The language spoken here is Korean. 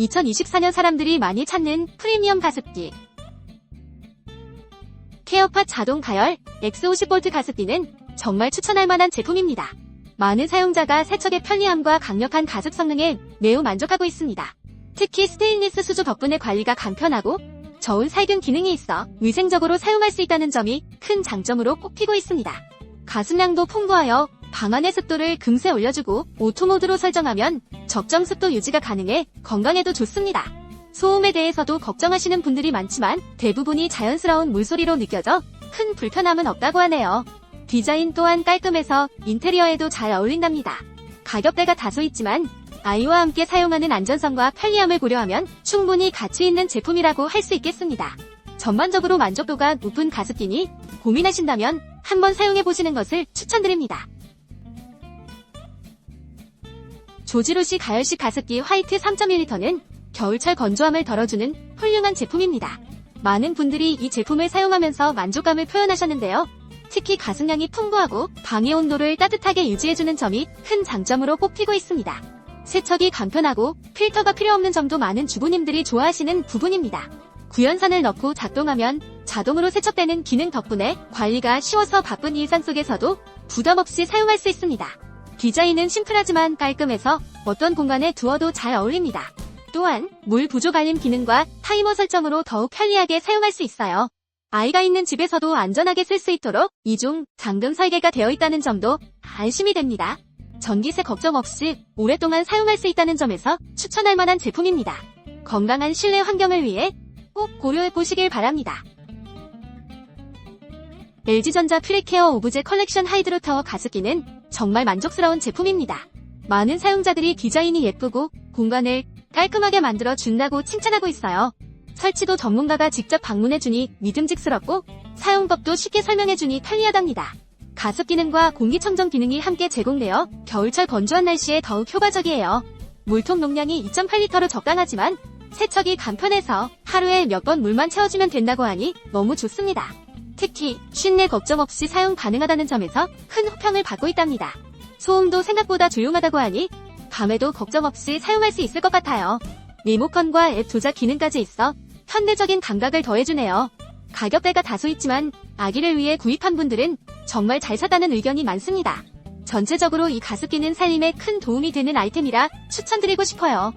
2024년 사람들이 많이 찾는 프리미엄 가습기. 케어팟 자동 가열 X50V 가습기는 정말 추천할 만한 제품입니다. 많은 사용자가 세척의 편리함과 강력한 가습 성능에 매우 만족하고 있습니다. 특히 스테인리스 수조 덕분에 관리가 간편하고 저온 살균 기능이 있어 위생적으로 사용할 수 있다는 점이 큰 장점으로 꼽히고 있습니다. 가습량도 풍부하여 방 안의 습도를 금세 올려주고 오토 모드로 설정하면 적정 습도 유지가 가능해 건강에도 좋습니다. 소음에 대해서도 걱정하시는 분들이 많지만 대부분이 자연스러운 물소리로 느껴져 큰 불편함은 없다고 하네요. 디자인 또한 깔끔해서 인테리어에도 잘 어울린답니다. 가격대가 다소 있지만 아이와 함께 사용하는 안전성과 편리함을 고려하면 충분히 가치 있는 제품이라고 할 수 있겠습니다. 전반적으로 만족도가 높은 가습기니 고민하신다면 한번 사용해보시는 것을 추천드립니다. 조지로시 가열식 가습기 화이트 3.1리터는 겨울철 건조함을 덜어주는 훌륭한 제품입니다. 많은 분들이 이 제품을 사용하면서 만족감을 표현하셨는데요. 특히 가습량이 풍부하고 방의 온도를 따뜻하게 유지해주는 점이 큰 장점으로 꼽히고 있습니다. 세척이 간편하고 필터가 필요 없는 점도 많은 주부님들이 좋아하시는 부분입니다. 구연산을 넣고 작동하면 자동으로 세척되는 기능 덕분에 관리가 쉬워서 바쁜 일상 속에서도 부담 없이 사용할 수 있습니다. 디자인은 심플하지만 깔끔해서 어떤 공간에 두어도 잘 어울립니다. 또한 물 부족 알림 기능과 타이머 설정으로 더욱 편리하게 사용할 수 있어요. 아이가 있는 집에서도 안전하게 쓸 수 있도록 이중 잠금 설계가 되어 있다는 점도 안심이 됩니다. 전기세 걱정 없이 오랫동안 사용할 수 있다는 점에서 추천할 만한 제품입니다. 건강한 실내 환경을 위해 꼭 고려해 보시길 바랍니다. LG전자 프리케어 오브제 컬렉션 하이드로타워 가습기는 정말 만족스러운 제품입니다. 많은 사용자들이 디자인이 예쁘고 공간을 깔끔하게 만들어 준다고 칭찬하고 있어요. 설치도 전문가가 직접 방문해주니 믿음직스럽고 사용법도 쉽게 설명해주니 편리하답니다. 가습 기능과 공기청정 기능이 함께 제공되어 겨울철 건조한 날씨에 더욱 효과적이에요. 물통 용량이 2.8리터로 적당하지만 세척이 간편해서 하루에 몇 번 물만 채워주면 된다고 하니 너무 좋습니다. 특히 쉰내 걱정 없이 사용 가능하다는 점에서 큰 호평을 받고 있답니다. 소음도 생각보다 조용하다고 하니 밤에도 걱정 없이 사용할 수 있을 것 같아요. 리모컨과 앱 조작 기능까지 있어 현대적인 감각을 더해주네요. 가격대가 다소 있지만 아기를 위해 구입한 분들은 정말 잘 샀다는 의견이 많습니다. 전체적으로 이 가습기는 살림에 큰 도움이 되는 아이템이라 추천드리고 싶어요.